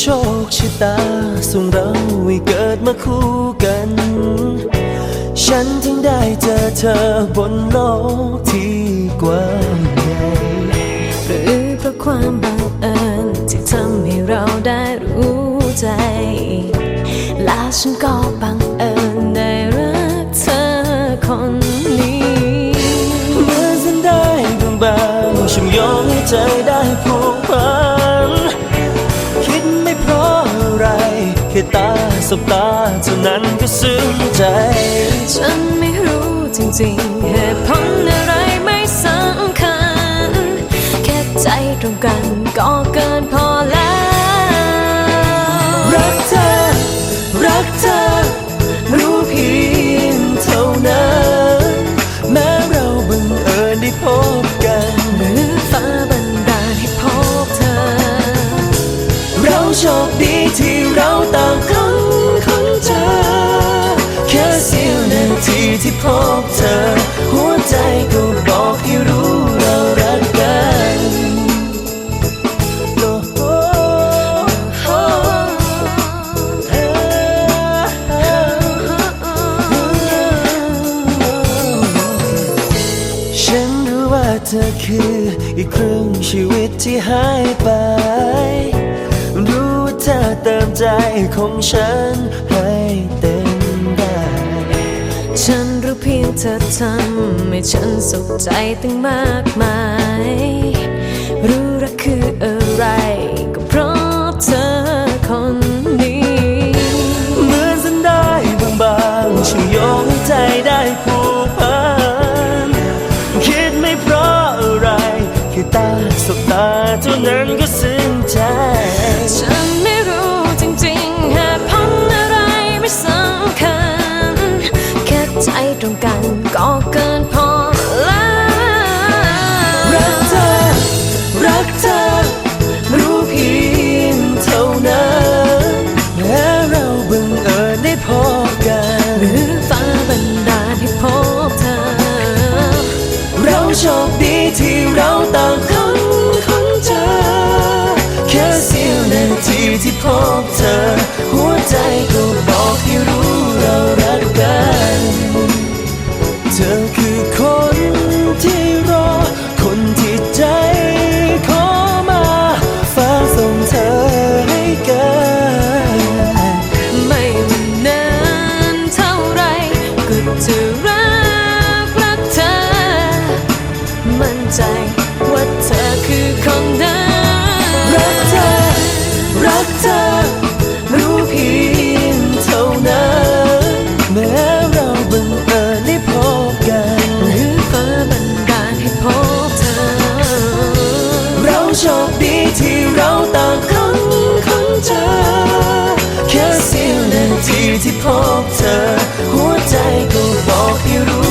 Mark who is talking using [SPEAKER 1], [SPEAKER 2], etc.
[SPEAKER 1] โชคชะตาส่งเราให้เกิดมาคู่กัน ฉันถึงได้เจอเธอบนโลกที่กว้างใหญ่
[SPEAKER 2] หรือเพราะความบังเอิญที่ทำให้เราได้รู้ใจและฉันก็บังเอิญได้รักเธอคนนี้
[SPEAKER 1] เมื่อฉันได้บางบางๆฉันยอมให้ใจได้ผูกพัน สบตาเท่านั้นก็ซึ้งใจ
[SPEAKER 2] ฉันไม่รู้จริงๆเหตุผลอะไรไม่สำคัญ แค่ใจตรงกันก็เกินพอแล้ว ร
[SPEAKER 1] ักเธอ รักเธอ รู้เพียงเท่านั้น แม้เราบังเอิญได้พบกันหร
[SPEAKER 2] ือฟ้าบันดาลให้พบเธอ
[SPEAKER 1] เราโชคดีที่ บเธอ หัวใจก็บอกให้รู้เรารักกันโอ้โหโอ้เอ้ฉันรู้ว่าเธอคืออีกครึ่งชีวิตที่หายไป รู้ว่าเธอเติมใจของฉันให้ต
[SPEAKER 2] ฉันรู้เพียงเธอทำให้ฉันสุขใจตั้งมากมาย รู้รักคืออะไร ก็เพราะเธอคนนี้
[SPEAKER 1] เมื่อนฉันได้บางๆเชื่อโยงใจได้ผูกพันคิดไม่เพราะอะไร แค่ตาสบตาเท่านั้นก็ซึ้
[SPEAKER 2] ตรงกันก็เกินพอแล้วรักเธ
[SPEAKER 1] อ รักเธอ รู้เพียงเท่านั้นและเราบังเอิญได้พบกันหรือ
[SPEAKER 2] ฟ้าบันดาลให้พบเธอ
[SPEAKER 1] เราโชคดีที่เราต่างคนคงเจอแค่เสี้ยวนาทีที่พบเธอ
[SPEAKER 2] เธอคือคนนั้นรักเธอ
[SPEAKER 1] รักเธอ รู้เพียงเท่านั้นแม้เราบังเอิญได้พบกันหร
[SPEAKER 2] ือฟ้าบันดาลให้พบเธอ
[SPEAKER 1] เราโชคดีที่เราต่างคนคนเจอแค่เสี้ยวนาทีที่พบเธอ หัวใจก็บอกให้รู้